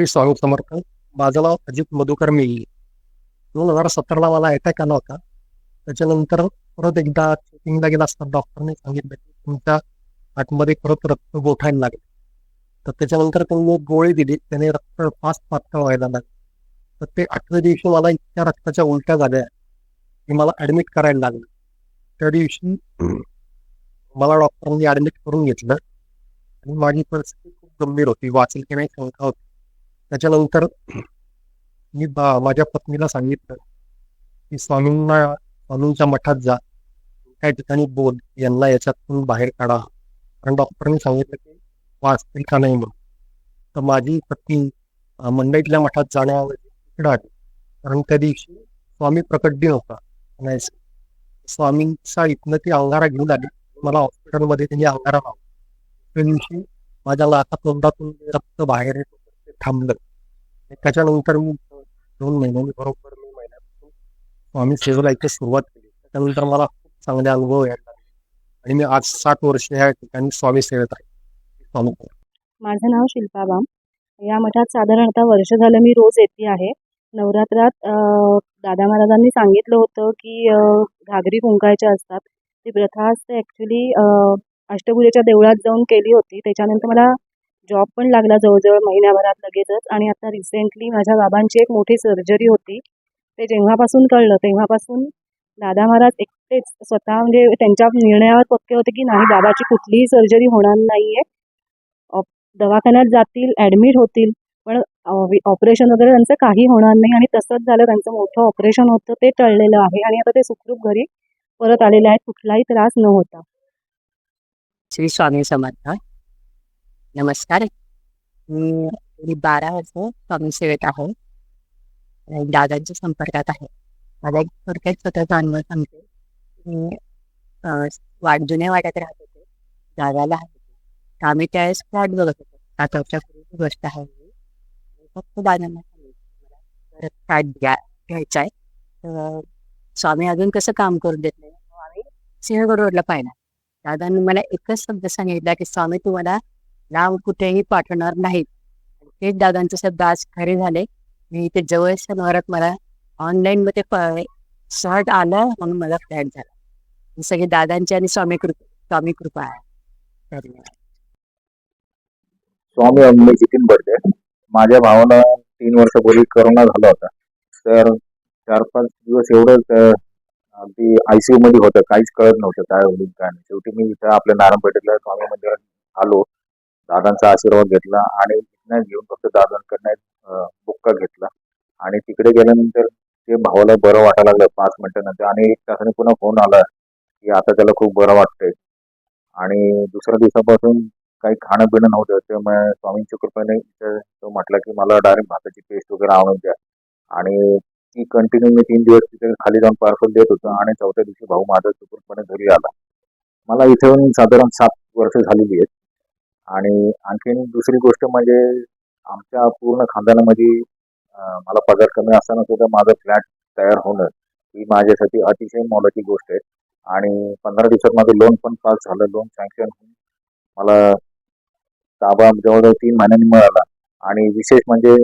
श्री स्वामी समर्थ माझं नाव अजित मधुकर मेघी दोन हजार सतराला मला अटॅक आला होता. त्याच्यानंतर परत एकदा चेकिंगला गेला असता. डॉक्टरने सांगितलं की तुमच्या आतमध्ये परत रक्त गोठायला लागले. तर त्याच्यानंतर त्यांनी एक गोळी दिली. त्याने रक्त फास्ट पातळ व्हायला लागलं. तर ते आठव्या दिवशी मला इतक्या रक्ताच्या उलट्या झाल्या की मला ऍडमिट करायला लागलं. त्या दिवशी मला डॉक्टरांनी ऍडमिट करून घेतलं. आणि माझी परिस्थिती खूप गंभीर होती. वाचेल की नाही शंका होती. त्याच्यानंतर मी बा माझ्या पत्नीला सांगितलं की स्वामींना स्वामींच्या मठात जा. त्या ठिकाणी बोल. यांना याच्यातून बाहेर काढा. कारण डॉक्टरांनी सांगितलं की वाचतील का नाही म्हणून तर माझी पत्नी मंडईतल्या मठात जाण्याऐवजी आली. कारण त्या दिवशी स्वामी प्रकट दिन होता आणि स्वामींचा इथनं ती अंगारा घेऊन आली. मला हॉस्पिटलमध्ये त्यांनी अंगारा लावला. त्या दिवशी माझ्या लाथा तोंडातून रक्त बाहेर येत. थांबलं त्याच्यानंतर मी दोन महिन्यांनी बरोबर मी महिन्यापासून स्वामी सेवेला इथे सुरुवात केली. त्याच्यानंतर मला खूप चांगले अनुभव यायला आणि मी आज सात वर्ष या ठिकाणी स्वामी सेवेत आहे. स्वामी. माझं नाव शिल्पा बाम. या मठात साधारणतः वर्ष झालं मी रोज येते आहे. नवरात्रात दादा महाराजांनी सांगितलं होतं की घागरी कुंकायच्या असतात. ती प्रथा असते ॲक्च्युली अष्टभुजेच्या देवळात जाऊन केली होती. त्याच्यानंतर मला जॉब पण लागला जवळजवळ महिन्याभरात लगेचच. आणि आता रिसेंटली माझ्या बाबांची एक मोठी सर्जरी होती. ते जेव्हापासून कळलं तेव्हापासून दादा महाराज एकटेच स्वतः म्हणजे त्यांच्या निर्णयावर पक्के होते की नाही बाबाची कुठलीही सर्जरी होणार नाही आहे दवाखान्यात जातील ॲडमिट होतील पण ऑपरेशन वगैरे त्यांचं काही होणार नाही. आणि तसंच झालं त्यांचं मोठं ऑपरेशन होतं ते टळलेलं आहे. आणि आता ते सुखरूप घरी परत आलेले आहेत. कुठलाही त्रास न होता. श्री स्वामी समर्थ. नमस्कार. मी बारा वर्ष स्वामी सेवेत आहे. दादांच्या संपर्कात आहे. मला एक थोडक्यात स्वतःचा अनुभव सांगते. मी वाट जुन्या वाट्यात राहत होते. दादाला राहत होते आम्ही त्यावेळेस फ्लॅट बघत होतो. सात वर्षापूर्वीची गोष्ट आहे फक्त दादांना सांगितलं मला परत फ्लॅट घ्या घ्यायचा आहे तर स्वामी अजून कसं काम करून देत नाही आम्ही सिंहगड रोडला पाहिला. दादांनी मला एकच शब्द सांगितला की स्वामी तुम्हाला लांब कुठेही पाठवणार नाहीत. हेच तेच दादांचे शब्द आज खरे झाले. मी इथे जवळच्या शनिवारात मला ऑनलाईन मध्ये शर्ट आला आलं म्हणून मला फ्लॅट झाला. सगळे दादांची आणि स्वामी कृपा स्वामी कृपा आहे. स्वामी अंबे जितीन बर्डे माझ्या भावाला तीन वर्षापूर्वी करोना झाला होता. तर चार पाच दिवस एवढंच अगदी आयसीयू मध्ये होतं. काहीच कळत नव्हतं काय होईल काय नाही. शेवटी मी इथं आपल्या नारायणपेठेतल्या स्वामी मंदिरात आलो. दादांचा आशीर्वाद घेतला आणि तिथनं घेऊन फक्त दादांकडनं बुक्का घेतला. आणि तिकडे गेल्यानंतर ते भावाला बरं वाटायला लागलं पाच मिनिटानंतर आणि एक तासाने पुन्हा फोन आला की आता त्याला खूप बरं वाटतंय. आणि दुसऱ्या दिवसापासून काही खाणं पिणं नव्हतं. त्यामुळे स्वामींच्या कृपेने तो म्हटला की मला डायरेक्ट भाताची पेस्ट वगैरे आणून द्या. आणि ती कंटिन्यू मी तीन दिवस तिथे खाली जाऊन पार्सल देत होतो. आणि चौथ्या दिवशी भाऊ माझा सुखरूपपणे घरी आला. मला इथे साधारण सात वर्ष झालेली आहेत. आणि आणखीन दुसरी गोष्ट म्हणजे आमच्या पूर्ण खानदानामध्ये मला पगार कमी असताना सुद्धा माझं फ्लॅट तयार होणं ही माझ्यासाठी अतिशय मोलाची गोष्ट आहे. आणि पंधरा दिवसात माझं लोन पण पास झालं लोन सँक्शन होऊन मला ताबा जवळजवळ तीन महिन्यांनी मिळाला. आणि विशेष म्हणजे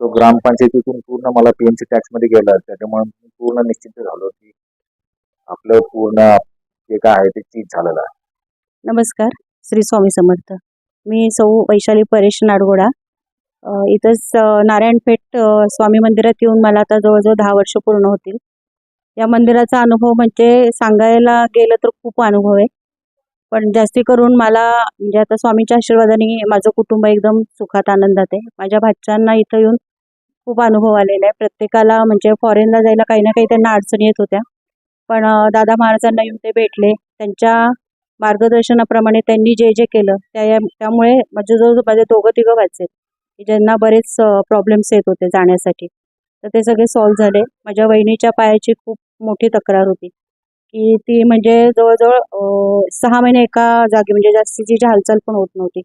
तो ग्रामपंचायतीतून पूर्ण मला पीएमसी सी टॅक्समध्ये गेला. त्याच्यामुळे मी पूर्ण निश्चिंत झालो की आपलं पूर्ण जे काय आहे ते चीज झालेलं आहे. नमस्कार. श्री स्वामी समर्थ. मी सौ वैशाली परेश नाडगोडा. इथंच नारायणपेठ स्वामी मंदिरात येऊन मला आता जवळजवळ दहा वर्ष पूर्ण होतील. या मंदिराचा अनुभव म्हणजे सांगायला गेलं तर खूप अनुभव आहे. पण जास्ती करून मला म्हणजे आता स्वामीच्या आशीर्वादाने माझं कुटुंब एकदम सुखात आनंदात आहे. माझ्या भाच्यांना इथं येऊन खूप अनुभव आलेला आहे. प्रत्येकाला म्हणजे फॉरेनला जायला काही ना काही त्यांना अडचणी येत होत्या. पण दादा महाराजांना येऊन ते भेटले. त्यांच्या मार्गदर्शनाप्रमाणे त्यांनी जे जे केलं त्या त्यामुळे म्हणजे माझे जवळ माझे दोघं तिघं व्हायचे की ज्यांना बरेच प्रॉब्लेम्स येत होते जाण्यासाठी. तर ते सगळे सॉल्व्ह झाले. माझ्या वहिनीच्या पायाची खूप मोठी तक्रार होती की ती म्हणजे जवळजवळ सहा महिने एका जागी म्हणजे जास्तीची जी हालचाल पण होत नव्हती.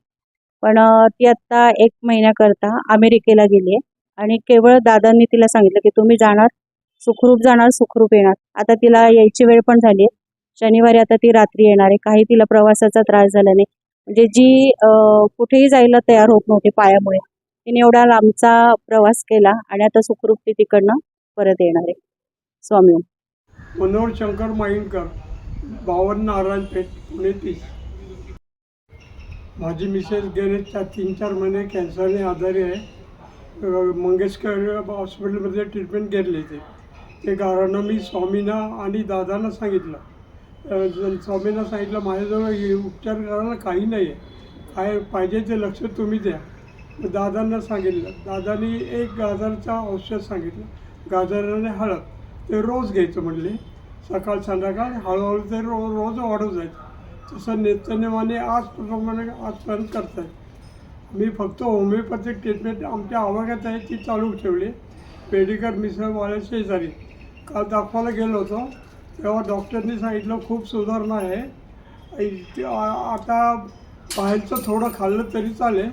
पण ती आत्ता एक महिन्याकरता अमेरिकेला गेली आहे आणि केवळ दादांनी तिला सांगितलं की तुम्ही जाणार सुखरूप जाणार सुखरूप येणार. आता तिला यायची वेळ पण झाली आहे. शनिवारी आता ती रात्री येणार आहे. काही तिला प्रवासाचा त्रास झाला नाही. म्हणजे जी कुठेही जायला तयार होत नव्हती पायामुळे तिने एवढा लांबचा प्रवास केला आणि आता सुखरूप ती तिकडनं परत येणार आहे. स्वामी मनोहर शंकर माईनकर बावन्न नारायणपेठ पुणे तीस. माझी मिसेस गेले चार तीन चार महिने कॅन्सरने आजारी आहे. मंगेशकर हॉस्पिटलमध्ये ट्रीटमेंट घेतले ते ते कारण मी स्वामींना आणि दादांना सांगितलं. स्वामींना सांगितलं माझ्याजवळ हे उपचार करायला काही नाही आहे काय पाहिजे ते लक्ष तुम्ही द्या. दादांना सांगितलं. दादानी एक गाजरचं औषध सांगितलं. गाजराने हळद. ते रोज घ्यायचं म्हणले. सकाळ संध्याकाळ हळूहळू ते रो रोज वाढत जायचं. तसं नित्यनेमाने आजप्रमाणे आजपर्यंत करताय मी फक्त होमिओपॅथिक ट्रीटमेंट आमच्या आवाक्यात आहे ती चालू ठेवली. पेडीकर मिसळवाल्या शेजारी. काल दाखवायला गेलो होतो. तेव्हा डॉक्टरनी सांगितलं खूप सुधारणा आहे. आता बाहेरचं थोडं खाल्लं तरी चालेल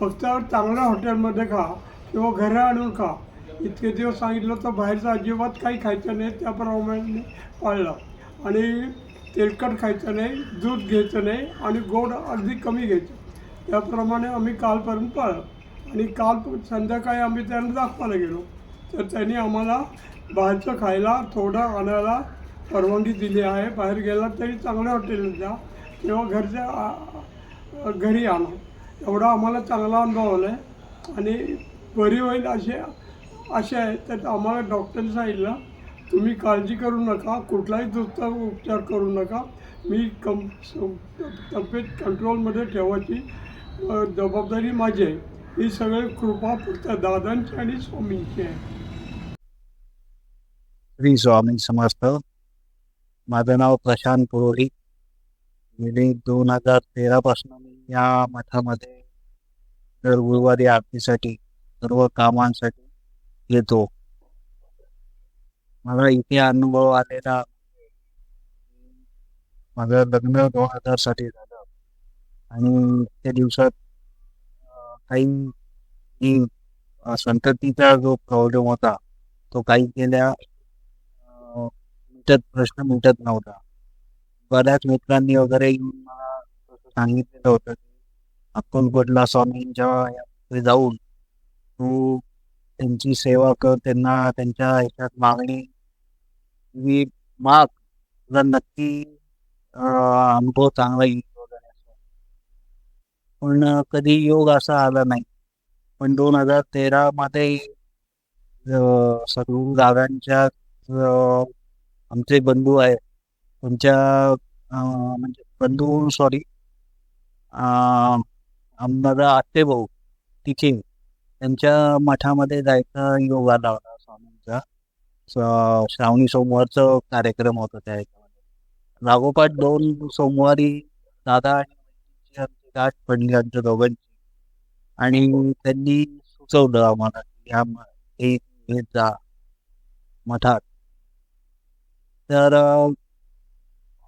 फक्त चांगल्या हॉटेलमध्ये खा किंवा घरी आणून खा. इतके दिवस सांगितलं तर बाहेरचं अजिबात काही खायचं नाही त्याप्रमाणे पाळलं. आणि तेलकट खायचं नाही दूध घ्यायचं नाही आणि गोड अगदी कमी घ्यायचं. त्याप्रमाणे आम्ही कालपर्यंत पाळलं. आणि काल संध्याकाळी आम्ही त्यांना दाखवायला गेलो. तर त्यांनी आम्हाला बाहेरचं खायला थोडं आणायला परवानगी दिली आहे. बाहेर गेला तरी चांगल्या हॉटेलला जा. किंवा घरच्या घरी आणा एवढा आम्हाला चांगला अनुभव आला आहे आणि बरी होईल असे असे आहे. तर आम्हाला डॉक्टरने सांगितलं तुम्ही काळजी करू नका. कुठलाही दुसरा उपचार करू नका. मी कम तब्येत कंट्रोलमध्ये ठेवायची जबाबदारी माझी आहे. ही सगळे कृपा फक्त दादांची आणि स्वामींची आहे. स्वामी समर्थ माझं नाव प्रशांत पुरोहित गेली दोन हजार तेरापासून मी या मठामध्ये दर गुरुवारी आरतीसाठी सर्व कामांसाठी येतो. मला इथे अनुभव आलेला माझं लग्न दोन हजारसाठी झालं. आणि त्या दिवसात काही संततीचा जो प्रॉब्लेम होता तो काही केल्या मिटत प्रश्न मिटत नव्हता. बऱ्याच मित्रांनी वगैरे मला सांगितलेलं होतं की अक्कलकोटला स्वामींच्या जाऊन तू त्यांची सेवा कर त्यांना त्यांच्या ह्याच्यात मागणी मी माग तुला नक्की अनुभव चांगला येईल वगैरे पण कधी योग असा आला नाही. पण दोन हजार तेरा मध्ये सद्गुरू दादांच्या आमचे बंधू आहे तुमच्या म्हणजे बंधू सॉरी आम्हाला आत्ते भाऊ तिथे त्यांच्या मठामध्ये जायचा योगा लावला स्वामींचा. श्रावणी सोमवारचं कार्यक्रम होता त्या ह्याच्यामध्ये लागोपाठ दोन सोमवारी दादा आणि गाठ पडली आमच्या दोघांची. आणि त्यांनी सुचवलं आम्हाला की हे जा. मठात. तर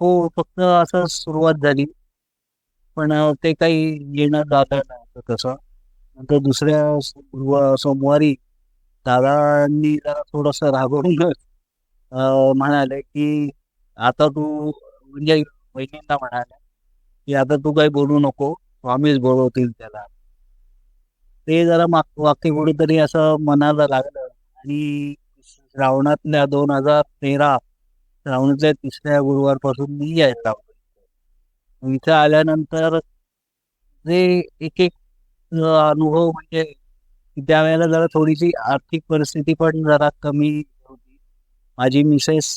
हो फक्त असं सुरुवात झाली. पण ते काही येणं दादा नव्हतं तसं. नंतर दुसऱ्या सोमवारी दादांनी जरा थोडस रागवूनच म्हणाले की आता तू म्हणजे बहिणींना म्हणाले की आता तू काही बोलू नको. स्वामीच बोलवतील त्याला. ते जरा माग वाक्य कुठेतरी असं मनाला लागलं. आणि श्रावणातल्या दोन हजार तेरा श्रावणातल्या तिसऱ्या गुरुवारपासून मी यायचा इथं आल्यानंतर जे एक एक अनुभव म्हणजे त्यावेळेला जरा थोडीशी आर्थिक परिस्थिती पण जरा कमी होती. माझी मिसेस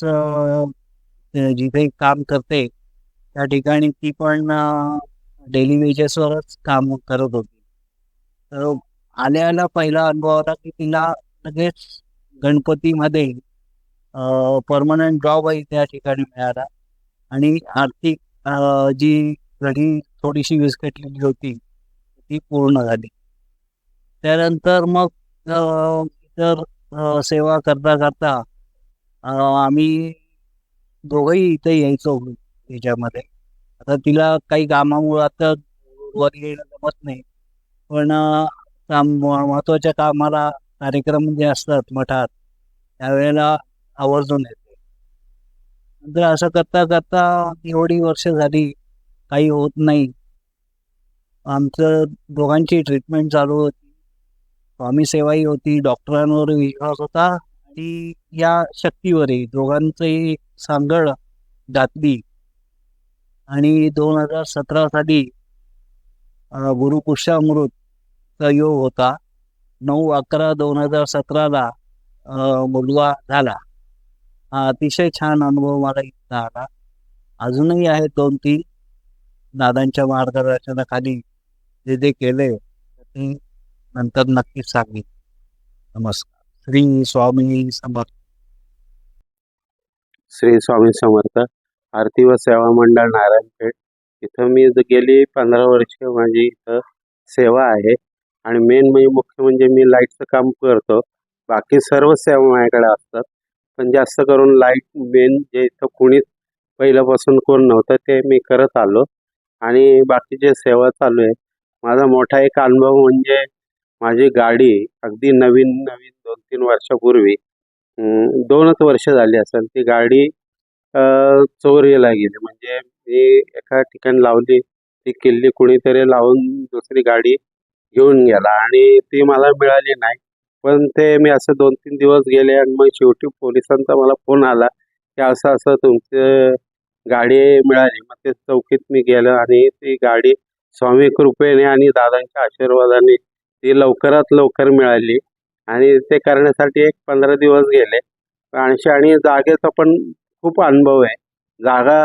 जिथे काम करते त्या ठिकाणी ती पण डेली वेजेसवरच काम करत होती. तर आल्याला पहिला अनुभव आला की तिला लगेच गणपतीमध्ये परमनंट जॉबही त्या ठिकाणी मिळाला. आणि आर्थिक जी घडी थोडीशी विस्कटलेली होती ती पूर्ण झाली. त्यानंतर मग इतर सेवा करता करता आम्ही दोघंही इथे यायचो त्याच्यामध्ये आता तिला काही कामामुळं आता वर येणं जमत नाही. पण काम महत्त्वाच्या कामाला कार्यक्रम जे असतात मठात त्यावेळेला आवर्जून येते. नंतर असं करता करता एवढी वर्ष झाली काही होत नाही. आमचं दोघांची ट्रीटमेंट चालू होती. स्वामी सेवाही होती डॉक्टरांवर विश्वास होता ती या शक्तीवरही दोघांचंही सांगड घातली आणि दोन हजार सतरा साली अं, गुरुपुष्यामृतचा योग होता. नऊ अकरा दोन हजार सतराला मुलगा झाला. हा अतिशय छान अनुभव मला इथं आला. अजूनही आहेत दोन तीन दादांच्या मार्गदर्शनाखाली जे जे केले ते नंतर नक्कीच सांगेन. नमस्कार. श्री स्वामी समर्थ. श्री स्वामी समर्थ. आरती व सेवा मंडळ नारायणपेठ. इथं मी गेली पंधरा वर्ष माझी इथं सेवा आहे. आणि मेन म्हणजे मुख्य म्हणजे मी लाईटचं काम करतो. बाकी सर्व सेवा माझ्याकडे असतात. पण जास्त करून लाइट मेन जे इथं कोणीच पहिल्यापासून कोण नव्हतं ते मी करत आलो. आणि बाकीचे सेवा चालू आहे माझा मोठा एक अनुभव म्हणजे माझी गाडी अगदी नवीन नवीन दोन तीन वर्षापूर्वी दोनच वर्ष झाली असेल ती गाडी चोरीला गेली. म्हणजे मी एका ठिकाणी लावली ती किल्ली कुणीतरी लावून दुसरी गाडी घेऊन गेला आणि ती मला मिळाली नाही. पण ते मी असं दोन तीन दिवस गेले आणि मग शेवटी पोलिसांचा मला फोन आला की असं असं तुमचं गाडी मिळाली. मग ते चौकीत मी गेलो आणि ती गाडी स्वामी कृपेने आणि दादांच्या आशीर्वादाने ती लवकरात लवकर मिळाली. आणि ते करण्यासाठी एक पंधरा दिवस गेले. आणखी आणि जागेचा पण खूप अनुभव आहे. जागा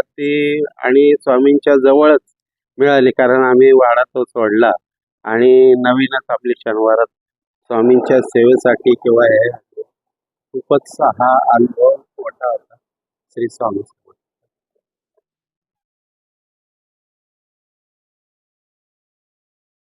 ती आणि स्वामींच्या जवळच मिळाली कारण आम्ही वाडा तो सोडला आणि नवीनच आपली शनिवारात स्वामींच्या सेवेसाठी किंवा खूपच हा अनुभव मोठा होता. श्री स्वामी.